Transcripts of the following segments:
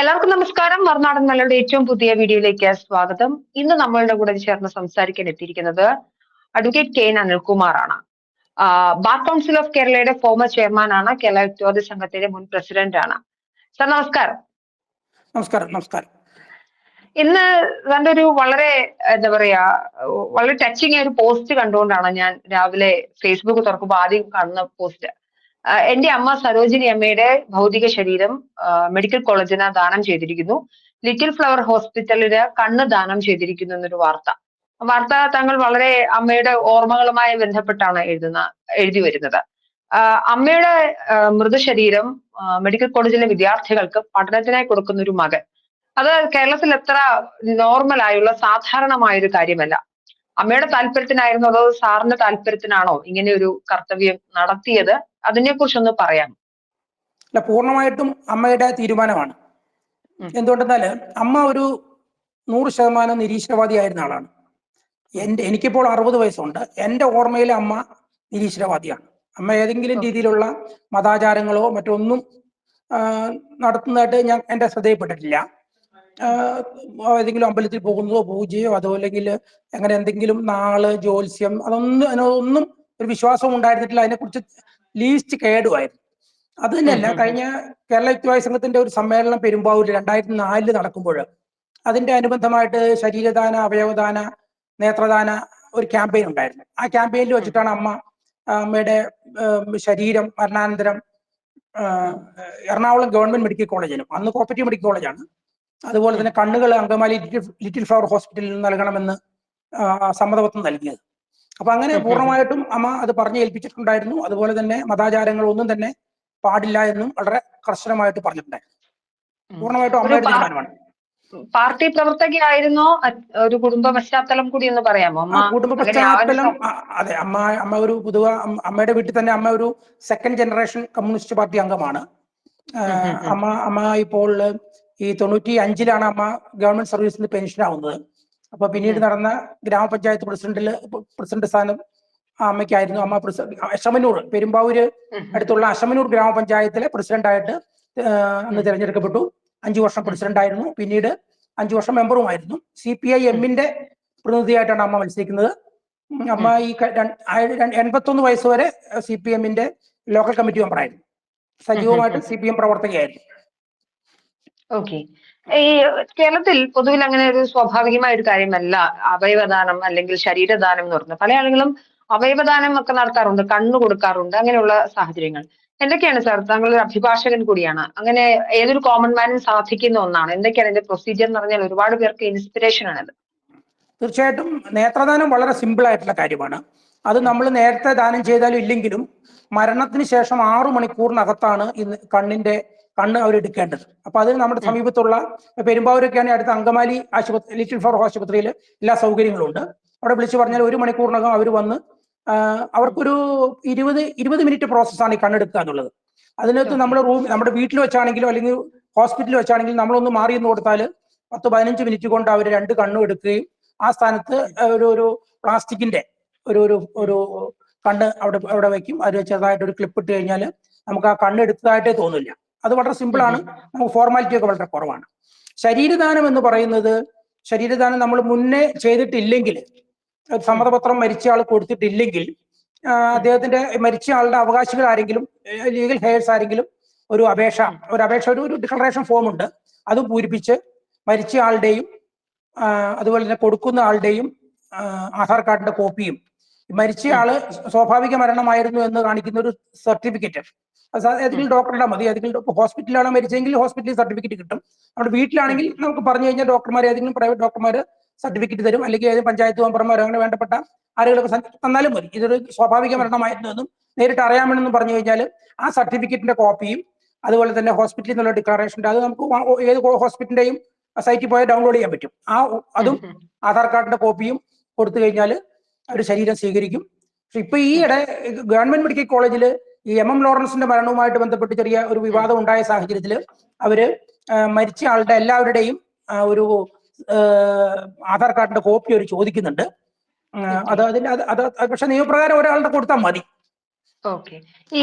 എല്ലാവർക്കും നമസ്കാരം. മറുനാടൻ മലയുടെ ഏറ്റവും പുതിയ വീഡിയോയിലേക്ക് സ്വാഗതം. ഇന്ന് നമ്മളുടെ കൂടെ ചേർന്ന് സംസാരിക്കാൻ എത്തിയിരിക്കുന്നത് അഡ്വക്കേറ്റ് കെ എൻ അനിൽകുമാറാണ്. ബാർ കൗൺസിൽ ഓഫ് കേരളയുടെ ഫോമർ ചെയർമാൻ ആണ്. കേരള യുക്തിവാദി സംഘത്തിന്റെ മുൻ പ്രസിഡന്റ് ആണ്. സർ നമസ്കാരം. നമസ്കാരം നമസ്കാരം. ഇന്ന് തന്റെ ഒരു വളരെ എന്താ പറയാ വളരെ ടച്ചിങ് ആയ ഒരു പോസ്റ്റ് കണ്ടുകൊണ്ടാണ് ഞാൻ രാവിലെ ഫേസ്ബുക്ക് തുറക്കുമ്പോൾ ആദ്യം കാണുന്ന പോസ്റ്റ് എന്റെ അമ്മ സരോജിനി അമ്മയുടെ ഭൗതിക ശരീരം മെഡിക്കൽ കോളേജിന് ദാനം ചെയ്തിരിക്കുന്നു. ലിറ്റിൽ ഫ്ലവർ ഹോസ്പിറ്റലിന് കണ്ണ് ദാനം ചെയ്തിരിക്കുന്നു എന്നൊരു വാർത്ത. വാർത്ത താങ്കൾ വളരെ അമ്മയുടെ ഓർമ്മകളുമായി ബന്ധപ്പെട്ടാണ് എഴുതുന്ന എഴുതി വരുന്നത്. അമ്മയുടെ മൃതശരീരം മെഡിക്കൽ കോളേജിലെ വിദ്യാർത്ഥികൾക്ക് പഠനത്തിനായി കൊടുക്കുന്ന ഒരു മകൻ. അത് കേരളത്തിൽ എത്ര നോർമൽ ആയുള്ള സാധാരണമായ ഒരു കാര്യമല്ല. അമ്മയുടെ താല്പര്യത്തിനായിരുന്നു അതോ സാറിന്റെ താല്പര്യത്തിനാണോ ഇങ്ങനെ ഒരു കർത്തവ്യം നടത്തിയത്? അതിനെ കുറിച്ചൊന്ന് പറയാം അല്ല പൂർണമായിട്ടും അമ്മയുടെ തീരുമാനമാണ്. എന്തുകൊണ്ടെന്നാൽ അമ്മ ഒരു നൂറ് ശതമാനം നിരീശ്വരവാദിയായിരുന്ന ആളാണ്. എന്റെ എനിക്കിപ്പോൾ അറുപത് വയസ്സുണ്ട്. എന്റെ ഓർമ്മയിൽ അമ്മ നിരീശ്വരവാദിയാണ്. അമ്മ ഏതെങ്കിലും രീതിയിലുള്ള മതാചാരങ്ങളോ മറ്റൊന്നും നടത്തുന്നതായിട്ട് ഞാൻ എന്റെ ശ്രദ്ധയിൽപ്പെട്ടിട്ടില്ല. ഏതെങ്കിലും അമ്പലത്തിൽ പോകുന്നതോ പൂജയോ അതോ അല്ലെങ്കിൽ അങ്ങനെ എന്തെങ്കിലും നാൾ ജ്യോത്സ്യം അതൊന്നും അതിനൊന്നും ഒരു വിശ്വാസം ഉണ്ടായിരുന്നിട്ടില്ല. അതിനെക്കുറിച്ച് ലീസ്റ്റ് കേടുമായിരുന്നു അത് തന്നെയല്ല കഴിഞ്ഞ കേരള യുക്തിവായ സംഘത്തിന്റെ ഒരു സമ്മേളനം പെരുമ്പാവൂരിൽ രണ്ടായിരത്തി നാലിൽ നടക്കുമ്പോൾ അതിന്റെ അനുബന്ധമായിട്ട് ശരീരദാന അവയവദാന നേത്രദാന ഒരു ക്യാമ്പയിൻ ഉണ്ടായിരുന്നു. ആ ക്യാമ്പയിനിൽ വെച്ചിട്ടാണ് അമ്മ അമ്മയുടെ ശരീരം മരണാനന്തരം എറണാകുളം ഗവൺമെന്റ് മെഡിക്കൽ കോളേജിനും അന്ന് കോപ്പറേറ്റീവ് മെഡിക്കൽ കോളേജാണ്. അതുപോലെ തന്നെ കണ്ണുകൾ അങ്കമാലി ലിറ്റിൽ ഫ്ലവർ ഹോസ്പിറ്റലിൽ നൽകണമെന്ന് സമ്മതപത്രം നൽകിയത്. അപ്പൊ അങ്ങനെ പൂർണമായിട്ടും അമ്മ അത് പറഞ്ഞു ഏൽപ്പിച്ചിട്ടുണ്ടായിരുന്നു. അതുപോലെ തന്നെ മതാചാരങ്ങൾ ഒന്നും തന്നെ പാടില്ല എന്നും വളരെ കർശനമായിട്ട് പറഞ്ഞിട്ടുണ്ടായിരുന്നു. പൂർണമായിട്ടും അമ്മയുടെ തീരുമാനമാണ്. പാർട്ടി പ്രവർത്തകയായിരുന്നോ? ഒരു കുടുംബ പശ്ചാത്തലം കൂടി എന്ന് പറയാമോ? കുടുംബ പശ്ചാത്തലം അതെ അമ്മ അമ്മ ഒരു പുതുവ അമ്മയുടെ വീട്ടിൽ തന്നെ അമ്മ ഒരു സെക്കൻഡ് ജനറേഷൻ കമ്മ്യൂണിസ്റ്റ് പാർട്ടി അംഗമാണ്. അമ്മ അമ്മ ഇപ്പോൾ ഈ തൊണ്ണൂറ്റി അഞ്ചിലാണ് അമ്മ ഗവൺമെന്റ് സർവീസിൽ നിന്ന് പെൻഷൻ ആവുന്നത്. അപ്പൊ പിന്നീട് നടന്ന ഗ്രാമപഞ്ചായത്ത് പ്രസിഡന്റിൽ പ്രസിഡന്റ് സ്ഥാനം അമ്മയ്ക്കായിരുന്നു. അമ്മ പ്രസിഡന്റ് അശമനൂർ പെരുമ്പാവൂര് അടുത്തുള്ള അശമനൂർ ഗ്രാമപഞ്ചായത്തിലെ പ്രസിഡന്റായിട്ട് അന്ന് തിരഞ്ഞെടുക്കപ്പെട്ടു. അഞ്ചു വർഷം പ്രസിഡന്റ് ആയിരുന്നു. പിന്നീട് അഞ്ചു വർഷം മെമ്പറുമായിരുന്നു സി പി ഐ എമ്മിന്റെ പ്രതിനിധിയായിട്ടാണ് അമ്മ മത്സരിക്കുന്നത്. അമ്മ ഈ എൺപത്തൊന്ന് വയസ്സ് വരെ സി പി എമ്മിന്റെ ലോക്കൽ കമ്മിറ്റി മെമ്പറായിരുന്നു സജീവമായിട്ട് സി പി എം പ്രവർത്തകയായിരുന്നു. ഓക്കെ ഈ കേരളത്തിൽ പൊതുവിൽ അങ്ങനെ ഒരു സ്വാഭാവികമായ ഒരു കാര്യമല്ല. അവയവദാനം അല്ലെങ്കിൽ ശരീരദാനം എന്ന് പറയുന്നത് പല ആളുകളും അവയവദാനം ഒക്കെ നടത്താറുണ്ട് കണ്ണു കൊടുക്കാറുണ്ട് അങ്ങനെയുള്ള സാഹചര്യങ്ങൾ. എന്തൊക്കെയാണ് സാർ താങ്കൾ ഒരു അഭിഭാഷകൻ കൂടിയാണ്. അങ്ങനെ ഏതൊരു കോമൺ മാനും സാധിക്കുന്ന ഒന്നാണ്. എന്തൊക്കെയാണ് ഇതിന്റെ പ്രൊസീജിയർ എന്ന് പറഞ്ഞാൽ ഒരുപാട് പേർക്ക് ഇൻസ്പിറേഷൻ ആണത്. തീർച്ചയായിട്ടും നേത്രദാനം വളരെ സിമ്പിൾ ആയിട്ടുള്ള കാര്യമാണ്. അത് നമ്മൾ നേരത്തെ ദാനം ചെയ്താലും ഇല്ലെങ്കിലും മരണത്തിന് ശേഷം ആറു മണിക്കൂറിനകത്താണ് ഇന്ന് കണ്ണിന്റെ കണ്ണ് അവർ എടുക്കേണ്ടത്. അപ്പൊ അതിന് നമ്മുടെ സമീപത്തുള്ള പെരുമ്പാവൂരൊക്കെയാണ് അടുത്ത അങ്കമാലി ആശുപത്രി ലിറ്റിൽ ഫ്ലവർ ആശുപത്രിയിൽ എല്ലാ സൗകര്യങ്ങളും ഉണ്ട് അവിടെ വിളിച്ചു പറഞ്ഞാൽ ഒരു മണിക്കൂറിനകം അവർ വന്ന് അവർക്കൊരു ഇരുപത് ഇരുപത് മിനിറ്റ് പ്രോസസ്സാണ് ഈ കണ്ണെടുക്കുക എന്നുള്ളത്. അതിനകത്ത് നമ്മൾ റൂം നമ്മുടെ വീട്ടിൽ വെച്ചാണെങ്കിലും അല്ലെങ്കിൽ ഹോസ്പിറ്റലിൽ വെച്ചാണെങ്കിലും നമ്മളൊന്ന് മാറി എന്ന് കൊടുത്താൽ പത്ത് പതിനഞ്ച് മിനിറ്റ് കൊണ്ട് അവർ രണ്ട് കണ്ണും എടുക്കുകയും ആ സ്ഥാനത്ത് ഒരു ഒരു പ്ലാസ്റ്റിക്കിന്റെ ഒരു ഒരു ഒരു കണ്ണ് അവിടെ അവിടെ വയ്ക്കും അത് ചെറുതായിട്ട് ഒരു ക്ലിപ്പ് ഇട്ട് കഴിഞ്ഞാൽ നമുക്ക് ആ കണ്ണ് എടുത്തതായിട്ടേ തോന്നില്ല. അത് വളരെ സിമ്പിൾ ആണ്. നമുക്ക് ഫോർമാലിറ്റി ഒക്കെ വളരെ കുറവാണ്. ശരീരദാനം എന്ന് പറയുന്നത് ശരീരദാനം നമ്മൾ മുന്നേ ചെയ്തിട്ടില്ലെങ്കിൽ സമ്മതപത്രം മരിച്ച ആൾ കൊടുത്തിട്ടില്ലെങ്കിൽ അദ്ദേഹത്തിന്റെ മരിച്ച ആളുടെ അവകാശികൾ ആരെങ്കിലും ലീഗൽ ഹെയർസ് ആരെങ്കിലും ഒരു അപേക്ഷ ഒരു അപേക്ഷ ഒരു ഒരു ഡിക്ലറേഷൻ ഫോം ഉണ്ട്. അത് പൂരിപ്പിച്ച് മരിച്ച ആളുടെയും അതുപോലെ തന്നെ കൊടുക്കുന്ന ആളുടെയും ആധാർ കാർഡിന്റെ കോപ്പിയും മരിച്ച ആൾ സ്വാഭാവിക മരണമായിരുന്നു എന്ന് കാണിക്കുന്ന ഒരു സർട്ടിഫിക്കറ്റ്. ഏതെങ്കിലും ഡോക്ടറുടെ മതി. ഏതെങ്കിലും ഹോസ്പിറ്റലിലാണ് മരിച്ചെങ്കിൽ ഹോസ്പിറ്റലിൽ സർട്ടിഫിക്കറ്റ് കിട്ടും. നമ്മുടെ വീട്ടിലാണെങ്കിൽ നമുക്ക് പറഞ്ഞു കഴിഞ്ഞാൽ ഡോക്ടർമാർ ഏതെങ്കിലും പ്രൈവറ്റ് ഡോക്ടർമാർ സർട്ടിഫിക്കറ്റ് തരും. അല്ലെങ്കിൽ ഏതെങ്കിലും പഞ്ചായത്ത് മെമ്പർമാരോ അങ്ങനെ വേണ്ടപ്പെട്ട ആരെങ്കിലും തന്നാലും മതി. ഇതൊരു സ്വാഭാവിക മരണമായിരുന്നു എന്നും നേരിട്ട് അറിയാമെന്നും പറഞ്ഞു കഴിഞ്ഞാൽ ആ സർട്ടിഫിക്കറ്റിന്റെ കോപ്പിയും അതുപോലെ തന്നെ ഹോസ്പിറ്റലിൽ നിന്നുള്ള ഡിക്ലറേഷന്റെ അത് നമുക്ക് ഏത് ഹോസ്പിറ്റലിന്റെയും സൈറ്റിൽ പോയാൽ ഡൗൺലോഡ് ചെയ്യാൻ പറ്റും. ആ അതും ആധാർ കാർഡിന്റെ കോപ്പിയും കൊടുത്തു കഴിഞ്ഞാൽ അവർ ശരീരം സ്വീകരിക്കും. പക്ഷെ ഇപ്പൊ ഈയിടെ ഗവൺമെന്റ് മെഡിക്കൽ കോളേജിൽ ഈ എം എം ലോറൻസിന്റെ മരണവുമായിട്ട് ബന്ധപ്പെട്ട് ചെറിയ ഒരു വിവാദം ഉണ്ടായ സാഹചര്യത്തിൽ അവർ മരിച്ച ആളുടെ എല്ലാവരുടെയും ഒരു ആധാർ കാർഡിന്റെ കോപ്പി അവർ ചോദിക്കുന്നുണ്ട്. അത് അതിന് അത് പക്ഷെ നിയമപ്രകാരം ഒരാളുടെ കൊടുത്താൽ മതി. ഈ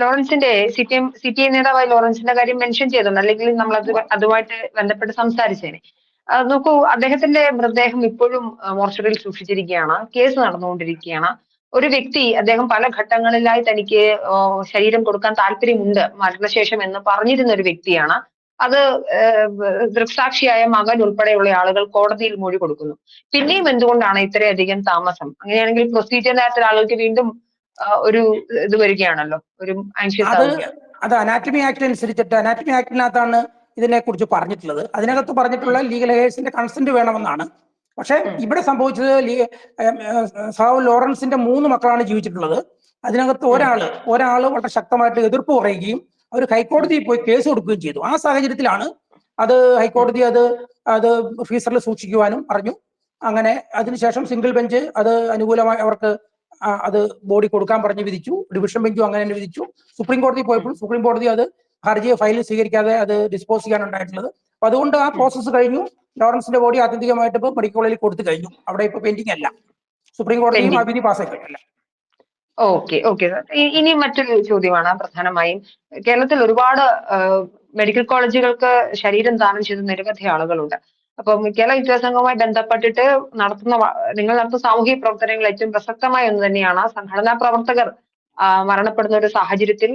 ലോറൻസിന്റെ C P M C P I നേതാവായ ലോറൻസിന്റെ കാര്യം മെൻഷൻ ചെയ്തിട്ടുണ്ട് അല്ലെങ്കിൽ നമ്മൾ അത് അതുമായിട്ട് ബന്ധപ്പെട്ട് സംസാരിച്ചേനെ. നോക്കൂ അദ്ദേഹത്തിന്റെ മൃതദേഹം ഇപ്പോഴും മോർച്ചറിയിൽ സൂക്ഷിച്ചിരിക്കുകയാണ്. കേസ് നടന്നുകൊണ്ടിരിക്കുകയാണ്. ഒരു വ്യക്തി അദ്ദേഹം പല ഘട്ടങ്ങളിലായി തനിക്ക് ശരീരം കൊടുക്കാൻ താല്പര്യമുണ്ട് മരണശേഷം എന്ന് പറഞ്ഞിരുന്ന ഒരു വ്യക്തിയാണ്. അത് ദൃക്സാക്ഷിയായ മകൻ ഉൾപ്പെടെയുള്ള ആളുകൾ കോടതിയിൽ മൊഴി കൊടുക്കുന്നു. പിന്നെയും എന്തുകൊണ്ടാണ് ഇത്രയധികം താമസം? അങ്ങനെയാണെങ്കിൽ പ്രൊസീജിയറിനകത്ത് ആളുകൾക്ക് വീണ്ടും ഒരു ഇത് വരികയാണല്ലോ ഒരു ആൻഷ്യസ് അത് അനാറ്റമി ആക്ട് അനുസരിച്ചിട്ട് അനാറ്റമി ആക്ടിനകത്താണ് ഇതിനെ കുറിച്ച് പറഞ്ഞിട്ടുള്ളത്. അതിനകത്ത് പറഞ്ഞിട്ടുള്ള ലീഗൽ ഹെയേഴ്സിന്റെ കൺസെന്റ് വേണമെന്നാണ്. പക്ഷെ ഇവിടെ സംഭവിച്ചത് സാവു ലോറൻസിന്റെ മൂന്ന് മക്കളാണ് ജീവിച്ചിട്ടുള്ളത്. അതിനകത്ത് ഒരാൾ ഒരാൾ വളരെ ശക്തമായിട്ട് എതിർപ്പ് പറയുകയും അവർ ഹൈക്കോടതിയിൽ പോയി കേസ് കൊടുക്കുകയും ചെയ്തു. ആ സാഹചര്യത്തിലാണ് അത് ഹൈക്കോടതി അത് അത് ഫ്രീസറിൽ സൂക്ഷിക്കുവാനും പറഞ്ഞു. അങ്ങനെ അതിനുശേഷം സിംഗിൾ ബെഞ്ച് അത് അനുകൂലമായി അവർക്ക് അത് ബോഡി കൊടുക്കാൻ പറഞ്ഞ് വിധിച്ചു. ഡിവിഷൻ ബെഞ്ചും അങ്ങനെ തന്നെ വിധിച്ചു. സുപ്രീം കോടതി പോയപ്പോൾ സുപ്രീം കോടതി അത് ഹർജി ഫയൽ സ്വീകരിക്കാതെ അത് ഡിസ്പോസ് ചെയ്യാനുണ്ടായിട്ടുള്ളത്. അപ്പൊ അതുകൊണ്ട് ആ പ്രോസസ്സ് കഴിഞ്ഞു. ലോറൻസിന്റെ ബോഡി ആത്യന്തികമായിട്ട് ഇപ്പൊ മെഡിക്കൽ കോളേജിൽ കൊടുത്തു കഴിഞ്ഞു. അവിടെ ഇപ്പൊ പെൻഡിങ് അല്ല. സുപ്രീം കോടതിയും ആ. വിധി പാസ്സാക്കി കഴിഞ്ഞല്ല ഓക്കെ ഓക്കെ ഇനി മറ്റൊരു ചോദ്യമാണ് പ്രധാനമായും. കേരളത്തിൽ ഒരുപാട് മെഡിക്കൽ കോളേജുകൾക്ക് ശരീരം ദാനം ചെയ്ത നിരവധി ആളുകളുണ്ട്. അപ്പം കേരള വിദ്യാസംഘവുമായി ബന്ധപ്പെട്ടിട്ട് നടത്തുന്ന നിങ്ങൾ നടത്തുന്ന സാമൂഹിക പ്രവർത്തനങ്ങൾ ഏറ്റവും പ്രസക്തമായ ഒന്ന് തന്നെയാണ് സംഘടനാ പ്രവർത്തകർ മരണപ്പെടുന്ന ഒരു സാഹചര്യത്തിൽ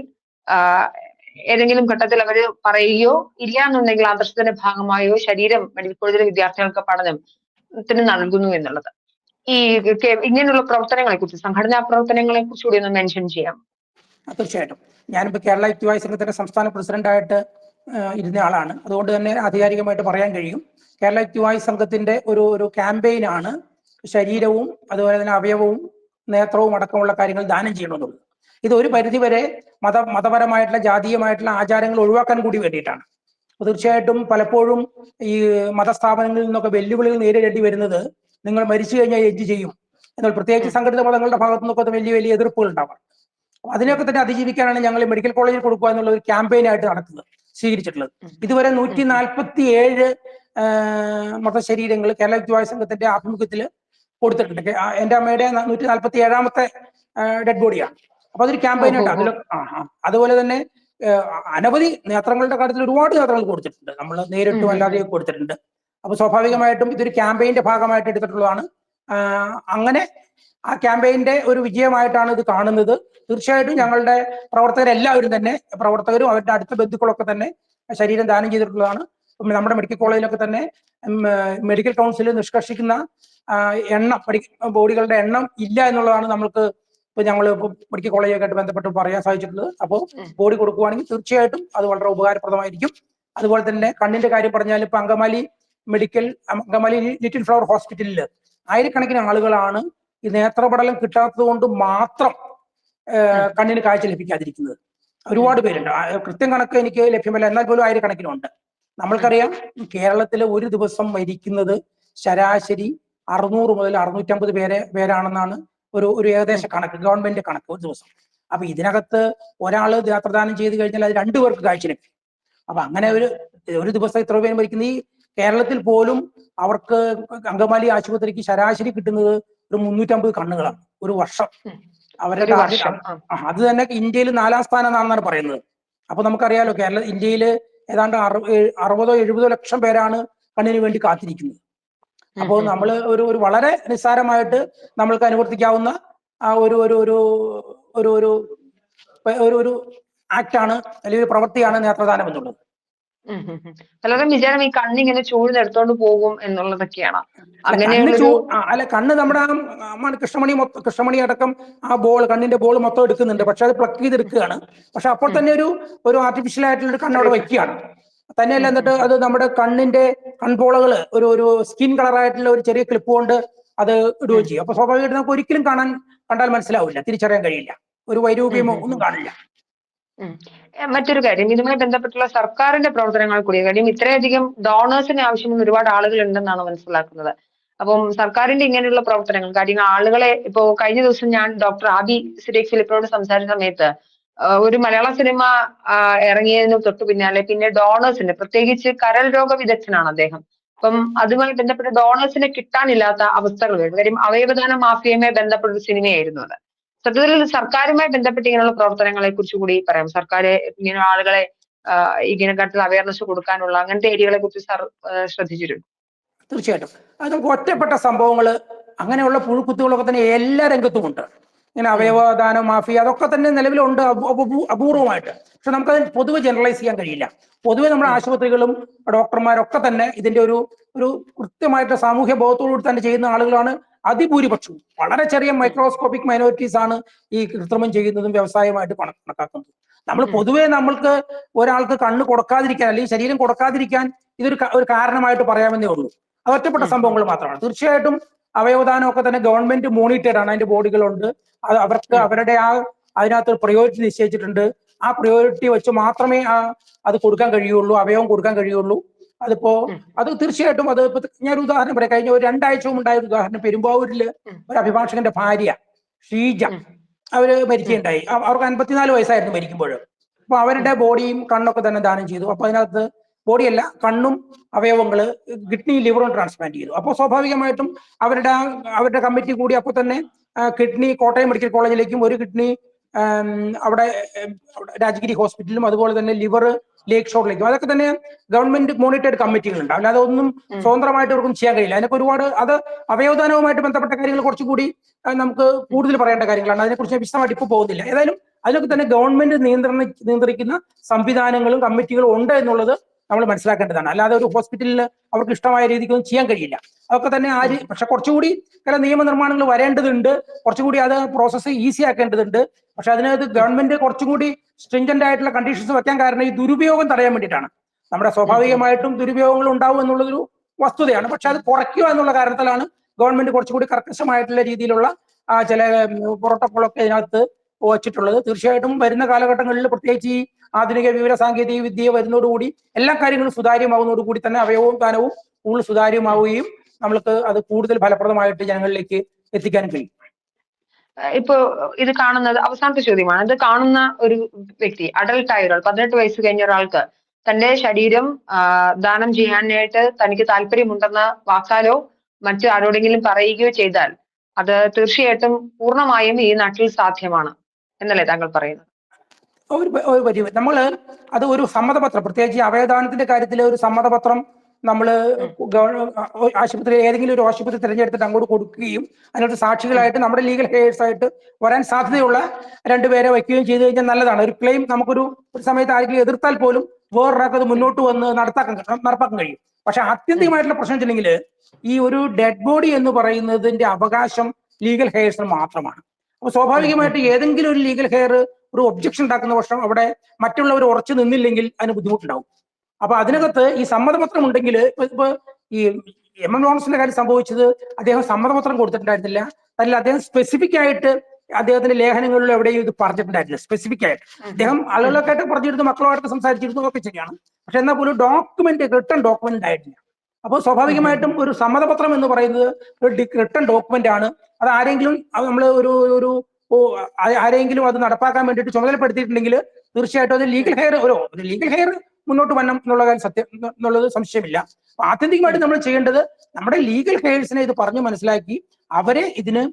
ഏതെങ്കിലും ഘട്ടത്തിൽ അവർ പറയുകയോ ഇല്ല എന്നുണ്ടെങ്കിൽ ആദർശത്തിന്റെ ഭാഗമായോ ശരീരം മെഡിക്കൽ കോളേജിലെ വിദ്യാർത്ഥികൾക്ക് പഠനത്തിന് നൽകുന്നു എന്നുള്ളത്. ഈ ഇങ്ങനെയുള്ള പ്രവർത്തനങ്ങളെ കുറിച്ച് സംഘടനാ പ്രവർത്തനങ്ങളെ കുറിച്ച് കൂടി ഒന്ന് മെൻഷൻ ചെയ്യാം തീർച്ചയായിട്ടും. ഞാനിപ്പോ കേരള യുക്തിവായ സംഘത്തിന്റെ സംസ്ഥാന പ്രസിഡന്റായിട്ട് ഇരുന്ന ആളാണ്. അതുകൊണ്ട് തന്നെ ആധികാരികമായിട്ട് പറയാൻ കഴിയും. കേരള യുക്തിവായ സംഘത്തിന്റെ ഒരു ഒരു ക്യാമ്പയിനാണ് ശരീരവും അതുപോലെ തന്നെ അവയവവും നേത്രവും അടക്കമുള്ള കാര്യങ്ങൾ ദാനം ചെയ്യണമെന്നുള്ളത്. ഇത് ഒരു പരിധിവരെ മത മതപരമായിട്ടുള്ള ജാതീയമായിട്ടുള്ള ആചാരങ്ങൾ ഒഴിവാക്കാൻ കൂടി വേണ്ടിയിട്ടാണ്. തീർച്ചയായിട്ടും പലപ്പോഴും ഈ മതസ്ഥാപനങ്ങളിൽ നിന്നൊക്കെ വെല്ലുവിളികൾ നേരിടേണ്ടി വരുന്നത് നിങ്ങൾ മരിച്ചു കഴിഞ്ഞാൽ എന്ത് ചെയ്യും. എന്നാൽ പ്രത്യേകിച്ച് സംഘടിത മതങ്ങളുടെ ഭാഗത്തു നിന്നൊക്കെ വലിയ വലിയ എതിർപ്പുകൾ ഉണ്ടാവാം അതിനൊക്കെ തന്നെ അതിജീവിക്കാനാണ് ഞങ്ങൾ മെഡിക്കൽ കോളേജിൽ കൊടുക്കുക എന്നുള്ള ഒരു ക്യാമ്പയിനായിട്ട് നടത്തുന്നത് സ്വീകരിച്ചിട്ടുള്ളത്. ഇതുവരെ നൂറ്റി നാൽപ്പത്തി ഏഴ് മതശരീരങ്ങൾ കേരള വിദ്യാഭ്യാസ സംഘത്തിന്റെ ആഭിമുഖ്യത്തിൽ കൊടുത്തിട്ടുണ്ട്. എന്റെ അമ്മയുടെ നൂറ്റി നാൽപ്പത്തി ഏഴാമത്തെ ഡെഡ് ബോഡിയാണ്. അപ്പൊ അതൊരു ക്യാമ്പയിനുണ്ട് ആയിട്ട് അതിൽ അതുപോലെ തന്നെ അനവധി നേത്രങ്ങളുടെ കാര്യത്തിൽ ഒരുപാട് നേത്രങ്ങൾ കൊടുത്തിട്ടുണ്ട്. നമ്മൾ നേരിട്ടും അല്ലാതെ അല്ലാതെയും കൊടുത്തിട്ടുണ്ട്. അപ്പൊ സ്വാഭാവികമായിട്ടും ഇതൊരു ക്യാമ്പയിന്റെ ഭാഗമായിട്ട് എടുത്തിട്ടുള്ളതാണ്. അങ്ങനെ ആ ക്യാമ്പയിന്റെ ഒരു വിജയമായിട്ടാണ് ഇത് കാണുന്നത്. തീർച്ചയായിട്ടും ഞങ്ങളുടെ പ്രവർത്തകരെല്ലാവരും തന്നെ പ്രവർത്തകരും അവരുടെ അടുത്ത ബന്ധുക്കളൊക്കെ തന്നെ ശരീരം ദാനം ചെയ്തിട്ടുള്ളതാണ്. നമ്മുടെ മെഡിക്കൽ കോളേജിലൊക്കെ തന്നെ മെഡിക്കൽ കൗൺസിൽ നിഷ്കർഷിക്കുന്ന എണ്ണം ബോഡികളുടെ എണ്ണം ഇല്ല എന്നുള്ളതാണ് നമ്മൾക്ക് ഇപ്പൊ ഞങ്ങൾ മെഡിക്കൽ കോളേജൊക്കെ ആയിട്ട് ബന്ധപ്പെട്ട് പറയാൻ സാധിച്ചിട്ടുള്ളത്. അപ്പോൾ ബോഡി കൊടുക്കുവാണെങ്കിൽ തീർച്ചയായിട്ടും അത് വളരെ ഉപകാരപ്രദമായിരിക്കും. അതുപോലെ തന്നെ കണ്ണിന്റെ കാര്യം പറഞ്ഞാൽ ഇപ്പൊ Angamaly medical Angamaly Little Flower ഹോസ്പിറ്റലിൽ ആയിരക്കണക്കിന് ആളുകളാണ് ഈ നേത്രപടലം കിട്ടാത്തത് കൊണ്ട് മാത്രം കണ്ണിന് കാഴ്ച ലഭിക്കാതിരിക്കുന്നത്. ഒരുപാട് പേരുണ്ട്. കൃത്യം കണക്ക് എനിക്ക് ലഭ്യമല്ല. എന്നാൽ പോലും ആയിരക്കണക്കിനുണ്ട് നമ്മൾക്കറിയാം കേരളത്തിൽ ഒരു ദിവസം മരിക്കുന്നത് ശരാശരി അറുന്നൂറ് മുതൽ അറുന്നൂറ്റമ്പത് പേരെ പേരാണെന്നാണ് ഒരു ഒരു ഏകദേശ കണക്ക് ഗവൺമെന്റ് കണക്ക് ഒരു ദിവസം. അപ്പൊ ഇതിനകത്ത് ഒരാൾ പ്രദാനം ചെയ്ത് കഴിഞ്ഞാൽ അത് രണ്ടു പേർക്ക് കാഴ്ച ലഭിക്കും അപ്പൊ അങ്ങനെ ഒരു ഒരു ദിവസം ഇത്ര പേര് ഭരിക്കുന്ന ഈ കേരളത്തിൽ പോലും അവർക്ക് അങ്കമാലി ആശുപത്രിക്ക് ശരാശരി കിട്ടുന്നത് ഒരു മുന്നൂറ്റമ്പത് കണ്ണുകളാണ്. ഒരു വർഷം. അവരുടെ അത് തന്നെ ഇന്ത്യയിൽ നാലാം സ്ഥാനം സ്ഥാനമാണെന്നാണ് പറയുന്നത്. അപ്പൊ നമുക്കറിയാലോ കേരള ഇന്ത്യയിൽ ഏതാണ്ട് അറുപതോ എഴുപതോ ലക്ഷം പേരാണ് കണ്ണിന് വേണ്ടി കാത്തിരിക്കുന്നത്. അപ്പോൾ നമ്മൾ ഒരു ഒരു വളരെ നിസ്സാരമായിട്ട് നമ്മൾക്ക് അനുവർത്തിക്കാവുന്ന ആ ഒരു ഒരു ഒരു ഒരു ഒരു ഒരു ഒരു ആക്ടാണ് അല്ലെങ്കിൽ ഒരു പ്രവൃത്തിയാണ് നേത്രദാനം എന്നുള്ളത്. പലരും വിചാരം ഈ കണ്ണിങ്ങനെ ചൂഴ്ന്നെടുത്തോണ്ട് പോകും എന്നുള്ളതൊക്കെയാണ്. ആ, അല്ല കണ്ണ് നമ്മുടെ കൃഷ്ണമണി മൊത്തം കൃഷ്ണമണി അടക്കം ആ ബോൾ കണ്ണിന്റെ ബോൾ മൊത്തം എടുക്കുന്നുണ്ട്. പക്ഷെ അത് പ്ലക്ക് ചെയ്തെടുക്കുകയാണ്. പക്ഷെ അപ്പോൾ തന്നെ ഒരു ഒരു ആർട്ടിഫിഷ്യൽ ആയിട്ടുള്ള ഒരു കണ്ണവിടെ വയ്ക്കുകയാണ്. തന്നെയല്ല എന്നിട്ട് അത് നമ്മുടെ കണ്ണിന്റെ കൺപോളകൾ ഒരു ഒരു സ്കിൻ കളർ ആയിട്ടുള്ള ഒരു ചെറിയ ക്ലിപ്പ് കൊണ്ട് അത് ഇടുകയും ചെയ്യും. അപ്പൊ സ്വാഭാവികമായിട്ട് നമുക്ക് ഒരിക്കലും കാണാൻ കണ്ടാൽ മനസ്സിലാവില്ല തിരിച്ചറിയാൻ കഴിയില്ല. ഒരു വൈരൂപ്യമോ ഒന്നും കാണില്ല. മറ്റൊരു കാര്യം ഇതുമായി ബന്ധപ്പെട്ടുള്ള സർക്കാരിന്റെ പ്രവർത്തനങ്ങൾ കൂടി കാര്യം ഇത്രയധികം ഡോണേഴ്സിന് ആവശ്യമുള്ള ഒരുപാട് ആളുകൾ ഉണ്ടെന്നാണ് മനസ്സിലാക്കുന്നത്. അപ്പം സർക്കാരിന്റെ ഇങ്ങനെയുള്ള പ്രവർത്തനങ്ങൾ കാര്യം ആളുകളെ ഇപ്പോ കഴിഞ്ഞ ദിവസം ഞാൻ ഡോക്ടർ ആബി സുരേഷ് ഫിലിപ്പിനോട് സംസാരിച്ച സമയത്ത് ഒരു മലയാള സിനിമ ഇറങ്ങിയതിന് തൊട്ടു പിന്നാലെ പിന്നെ ഡോണേഴ്സിന്റെ പ്രത്യേകിച്ച് കരൾ രോഗ വിദഗ്ധനാണ് അദ്ദേഹം. അപ്പം അതുമായി ബന്ധപ്പെട്ട് ഡോണേഴ്സിനെ കിട്ടാനില്ലാത്ത അവസ്ഥകൾ വരും കാര്യം അവയവദാന മാഫിയയുമായി ബന്ധപ്പെട്ട ഒരു സിനിമയായിരുന്നു അത്. സത്യത്തിൽ സർക്കാരുമായി ബന്ധപ്പെട്ട് ഇങ്ങനെയുള്ള പ്രവർത്തനങ്ങളെ കുറിച്ച് കൂടി പറയാം. സർക്കാർ ഇങ്ങനെ ആളുകളെ ഇങ്ങനെ കാര്യത്തിൽ അവയർനെസ് കൊടുക്കാനുള്ള അങ്ങനത്തെ ഏരിയകളെ കുറിച്ച് സർ ആ, ശ്രദ്ധിച്ചിട്ടുണ്ട്. തീർച്ചയായിട്ടും. അത് ഒറ്റപ്പെട്ട സംഭവങ്ങൾ അങ്ങനെയുള്ള പുഴുക്കുത്തുകളൊക്കെ തന്നെ എല്ലാ രംഗത്തും ഉണ്ട് ഇങ്ങനെ അവയവദാന മാഫിയ അതൊക്കെ തന്നെ നിലവിലുണ്ട് അപൂ- അപൂ- അപൂർവമായിട്ട്. പക്ഷെ നമുക്കത് പൊതുവെ ജനറലൈസ് ചെയ്യാൻ കഴിയില്ല. പൊതുവെ നമ്മുടെ ആശുപത്രികളും ഡോക്ടർമാരൊക്കെ തന്നെ ഇതിന്റെ ഒരു ഒരു കൃത്യമായിട്ട് സാമൂഹ്യ ബോധത്തോടുകൂടി തന്നെ ചെയ്യുന്ന ആളുകളാണ് അതിഭൂരിപക്ഷവും. വളരെ ചെറിയ മൈക്രോസ്കോപ്പിക് മൈനോറിറ്റീസ് ആണ് ഈ കൃത്രിമം ചെയ്യുന്നതും വ്യവസായമായിട്ട് പണം കണക്കാക്കുന്നത്. നമ്മൾ. പൊതുവെ നമ്മൾക്ക് ഒരാൾക്ക് കണ്ണ് കൊടുക്കാതിരിക്കാൻ അല്ലെങ്കിൽ ശരീരം കൊടുക്കാതിരിക്കാൻ ഇതൊരു ഒരു കാരണമായിട്ട് പറയാമെന്നേ ഉള്ളൂ. അത് ഒറ്റപ്പെട്ട സംഭവങ്ങൾ മാത്രമാണ്. തീർച്ചയായിട്ടും അവയവദാനം ഒക്കെ തന്നെ ഗവൺമെന്റ് മോണിറ്റേഡ് ആണ്. അതിന്റെ ബോഡികളുണ്ട് അത് അവർക്ക് അവരുടെ ആ അതിനകത്ത് പ്രയോറിറ്റി നിശ്ചയിച്ചിട്ടുണ്ട്. ആ പ്രയോറിറ്റി വെച്ച് മാത്രമേ ആ അത് കൊടുക്കാൻ കഴിയുള്ളൂ. അവയവം കൊടുക്കാൻ കഴിയുള്ളൂ. അതിപ്പോ അത് തീർച്ചയായിട്ടും അത് ഞാൻ ഒരു ഉദാഹരണം പറയാം. കഴിഞ്ഞ ഒരു രണ്ടാഴ്ച ഉണ്ടായ ഒരു ഉദാഹരണം പെരുമ്പാവൂരിൽ ഒരു അഭിഭാഷകന്റെ ഭാര്യ ഷീജ അവർ മരിക്കുകയുണ്ടായി. അവ- അവർക്ക് അൻപത്തിനാല് വയസ്സായിരുന്നു മരിക്കുമ്പോൾ അപ്പൊ അവരുടെ ബോഡിയും കണ്ണൊക്കെ തന്നെ ദാനം ചെയ്തു. അപ്പൊ അതിനകത്ത് ബോഡിയല്ല കണ്ണും അവയവങ്ങൾ കിഡ്നി ലിവറും ട്രാൻസ്പ്ലാന്റ് ചെയ്തു. അപ്പോൾ സ്വാഭാവികമായിട്ടും അവരുടെ അവരുടെ കമ്മിറ്റി കൂടി അപ്പോൾ തന്നെ കിഡ്നി കോട്ടയം മെഡിക്കൽ കോളേജിലേക്കും ഒരു കിഡ്നി അവിടെ രാജഗിരി ഹോസ്പിറ്റലിലും അതുപോലെ തന്നെ ലിവർ ലേക്ക് ഷോറിലേക്കും അതൊക്കെ തന്നെ ഗവൺമെന്റ് മോണിറ്റേഡ് കമ്മിറ്റികളുണ്ട്. അല്ലാതെ ഒന്നും. സ്വതന്ത്രമായിട്ട് അവർക്കും ചെയ്യാൻ കഴിയില്ല. അതിനൊക്കെ ഒരുപാട് അത് അവയവദാനവുമായിട്ട് ബന്ധപ്പെട്ട കാര്യങ്ങൾ കുറച്ചുകൂടി നമുക്ക് കൂടുതൽ പറയേണ്ട കാര്യങ്ങളാണ്. അതിനെക്കുറിച്ച് വിശദമായിട്ട് ഇപ്പോൾ പോകുന്നില്ല. ഏതായാലും അതിനൊക്കെ തന്നെ ഗവൺമെന്റ് നിയന്ത്രണ നിയന്ത്രിക്കുന്ന സംവിധാനങ്ങളും കമ്മിറ്റികളും ഉണ്ട് എന്നുള്ളത് നമ്മൾ മനസ്സിലാക്കേണ്ടതാണ്. അല്ലാതെ ഒരു ഹോസ്പിറ്റലിൽ അവർക്ക് ഇഷ്ടമായ രീതിക്കൊന്നും ചെയ്യാൻ കഴിയില്ല. അതൊക്കെ തന്നെ ആര് പക്ഷെ കുറച്ചുകൂടി ചില നിയമനിർമ്മാണങ്ങൾ വരേണ്ടതുണ്ട്. കുറച്ചുകൂടി അത് പ്രോസസ്സ് ഈസി ആക്കേണ്ടതുണ്ട്. പക്ഷെ അതിനകത്ത് ഗവൺമെന്റ് കുറച്ചും കൂടി സ്ട്രിഞ്ചന്റ് ആയിട്ടുള്ള കണ്ടീഷൻസ് വെക്കാൻ കാരണം ഈ ദുരുപയോഗം തടയാൻ വേണ്ടിയിട്ടാണ്. നമ്മുടെ സ്വാഭാവികമായിട്ടും ദുരുപയോഗങ്ങൾ ഉണ്ടാവും എന്നുള്ളതൊരു വസ്തുതയാണ്. പക്ഷെ അത് കുറയ്ക്കുക എന്നുള്ള കാരണത്തിലാണ് ഗവൺമെന്റ് കുറച്ചുകൂടി കർക്കശമായിട്ടുള്ള രീതിയിലുള്ള ചില പ്രോട്ടോക്കോളൊക്കെ ഇതിനകത്ത് വച്ചിട്ടുള്ളത്. തീർച്ചയായിട്ടും വരുന്ന കാലഘട്ടങ്ങളിൽ പ്രത്യേകിച്ച് ഈ ആധുനിക വിവര സാങ്കേതിക വിദ്യ വരുന്നതോടുകൂടി എല്ലാ കാര്യങ്ങളും സുതാര്യമാവുന്നതോടുകൂടി തന്നെ അവയവവും ദാനവും കൂടുതൽ സുതാര്യമാവുകയും നമ്മൾക്ക് അത് കൂടുതൽ ഫലപ്രദമായിട്ട് ജനങ്ങളിലേക്ക് എത്തിക്കാൻ കഴിയും. ഇപ്പോ ഇത് കാണുന്നത് അവസാനത്തെ ചോദ്യമാണ്. ഇത് കാണുന്ന ഒരു വ്യക്തി അഡൽട്ട് ആയ ഒരാൾ പതിനെട്ട് വയസ്സ് കഴിഞ്ഞ ഒരാൾക്ക് തന്റെ ശരീരം ദാനം ചെയ്യാനായിട്ട് തനിക്ക് താല്പര്യമുണ്ടെന്ന വാക്കാലോ മറ്റു ആരോടെങ്കിലും പറയുകയോ ചെയ്താൽ അത് തീർച്ചയായിട്ടും പൂർണമായും ഈ നാട്ടിൽ സാധ്യമാണ്. എന്നല്ലേ താങ്കൾ പറയുന്നത്? ഒരു ഒരു നമ്മൾ അത് ഒരു സമ്മതപത്രം പ്രത്യേകിച്ച് അവയദാനത്തിന്റെ കാര്യത്തിൽ ഒരു സമ്മതപത്രം നമ്മൾ ആശുപത്രി ഏതെങ്കിലും ഒരു ആശുപത്രി തിരഞ്ഞെടുത്തിട്ട് അങ്ങോട്ട് കൊടുക്കുകയും അതിനകത്ത് സാക്ഷികളായിട്ട് നമ്മുടെ ലീഗൽ ഹെയേഴ്സ് ആയിട്ട് വരാൻ സാധ്യതയുള്ള രണ്ടുപേരെ വയ്ക്കുകയും ചെയ്തു കഴിഞ്ഞാൽ നല്ലതാണ്. ഒരു ക്ലെയിം നമുക്കൊരു ഒരു സമയത്ത് ആരെങ്കിലും എതിർത്താൽ പോലും വേറൊരാൾക്ക് അത് മുന്നോട്ട് വന്ന് നടത്താക്കാൻ നടപ്പാക്കാൻ കഴിയും. പക്ഷെ ആത്യന്തികമായിട്ടുള്ള പ്രശ്നം വെച്ചിട്ടുണ്ടെങ്കിൽ ഈ ഒരു ഡെഡ് ബോഡി എന്ന് പറയുന്നതിന്റെ അവകാശം ലീഗൽ ഹെയേഴ്സിന് മാത്രമാണ്. അപ്പൊ സ്വാഭാവികമായിട്ട് ഏതെങ്കിലും ഒരു ലീഗൽ ഹെയർ ഒരു ഒബ്ജക്ഷൻ ഉണ്ടാക്കുന്ന പക്ഷം അവിടെ മറ്റുള്ളവർ ഉറച്ചു നിന്നില്ലെങ്കിൽ അതിന് ബുദ്ധിമുട്ടുണ്ടാവും. അപ്പൊ അതിനകത്ത് ഈ സമ്മതപത്രം ഉണ്ടെങ്കിൽ ഇപ്പൊ ഈ എം എം ലോറൻസിന്റെ കാര്യം സംഭവിച്ചത് അദ്ദേഹം സമ്മതപത്രം കൊടുത്തിട്ടുണ്ടായിരുന്നില്ല. അതിൽ അദ്ദേഹം സ്പെസിഫിക് ആയിട്ട് അദ്ദേഹത്തിന്റെ ലേഖനങ്ങളിൽ എവിടെയും ഇത് പറഞ്ഞിട്ടുണ്ടായിരുന്നില്ല. സ്പെസിഫിക് ആയിട്ട്. അദ്ദേഹം ആളുകളൊക്കെ ആയിട്ട് പറഞ്ഞിരുന്നു മക്കളുമായിട്ട് സംസാരിച്ചിരുന്നു ഒക്കെ ശരിയാണ്. പക്ഷെ എന്നാൽ പോലും ഡോക്യുമെന്റ് റിട്ടേൺ ഡോക്യുമെന്റ് ഉണ്ടായിട്ടില്ല. അപ്പോൾ സ്വാഭാവികമായിട്ടും ഒരു സമ്മതപത്രം എന്ന് പറയുന്നത് ഒരു റിട്ടേൺ ഡോക്യുമെന്റ് ആണ്. അത് ആരെങ്കിലും അത് നമ്മൾ ഒരു ഒരു ആരെങ്കിലും അത് നടപ്പാക്കാൻ വേണ്ടിയിട്ട് ചുമതലപ്പെടുത്തിയിട്ടുണ്ടെങ്കിൽ തീർച്ചയായിട്ടും അത് ലീഗൽ ഹെയർ ഒരു ലീഗൽ ഹെയർ മുന്നോട്ട് വരണം എന്നുള്ള കാര്യം സത്യം എന്നുള്ളത് സംശയമില്ല. ആത്യന്തികമായിട്ട് നമ്മൾ ചെയ്യേണ്ടത് നമ്മുടെ ലീഗൽ ഹെയർസിനെ ഇത് പറഞ്ഞു മനസ്സിലാക്കി അവരെ ഇതിന്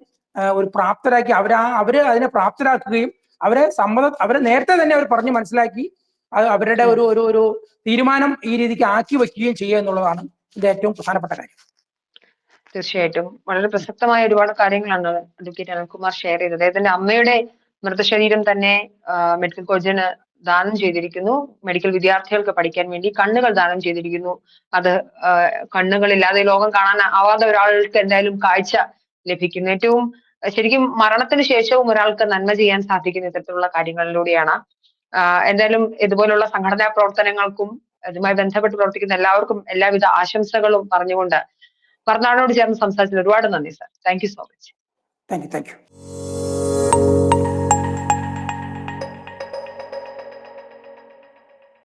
ഒരു പ്രാപ്തരാക്കി അവരെ അവരെ അതിനെ പ്രാപ്തരാക്കുകയും അവരെ സമ്മത അവരെ നേരത്തെ തന്നെ അവർ പറഞ്ഞു മനസ്സിലാക്കി അവരുടെ ഒരു ഒരു തീരുമാനം ഈ രീതിക്ക് ആക്കി വെക്കുകയും ചെയ്യുക എന്നുള്ളതാണ് ഇത് ഏറ്റവും പ്രധാനപ്പെട്ട കാര്യം. തീർച്ചയായിട്ടും. വളരെ പ്രസക്തമായ ഒരുപാട് കാര്യങ്ങളാണ് അഡ്വക്കേറ്റ് അനിൽകുമാർ ഷെയർ ചെയ്തത്. അദ്ദേഹത്തിന്റെ അമ്മയുടെ മൃതശരീരം തന്നെ മെഡിക്കൽ കോളേജിന് ദാനം ചെയ്തിരിക്കുന്നു. മെഡിക്കൽ വിദ്യാർത്ഥികൾക്ക് പഠിക്കാൻ വേണ്ടി കണ്ണുകൾ ദാനം ചെയ്തിരിക്കുന്നു. അത് കണ്ണുകളില്ലാതെ ലോകം കാണാൻ ആവാത്ത ഒരാൾക്ക് എന്തായാലും കാഴ്ച ലഭിക്കുന്നു. ഏറ്റവും ശരിക്കും മരണത്തിന് ശേഷവും ഒരാൾക്ക് നന്മ ചെയ്യാൻ സാധിക്കുന്ന ഇത്തരത്തിലുള്ള കാര്യങ്ങളിലൂടെയാണ്. എന്തായാലും ഇതുപോലുള്ള സംഘടനാ പ്രവർത്തനങ്ങൾക്കും അതുമായി ബന്ധപ്പെട്ട് പ്രവർത്തിക്കുന്ന എല്ലാവർക്കും എല്ലാവിധ ആശംസകളും പറഞ്ഞുകൊണ്ട് കർണാടകയോട് ചേർന്ന് സംസാരിച്ചത് ഒരുപാട് നന്ദി sir thank you so much thank you thank you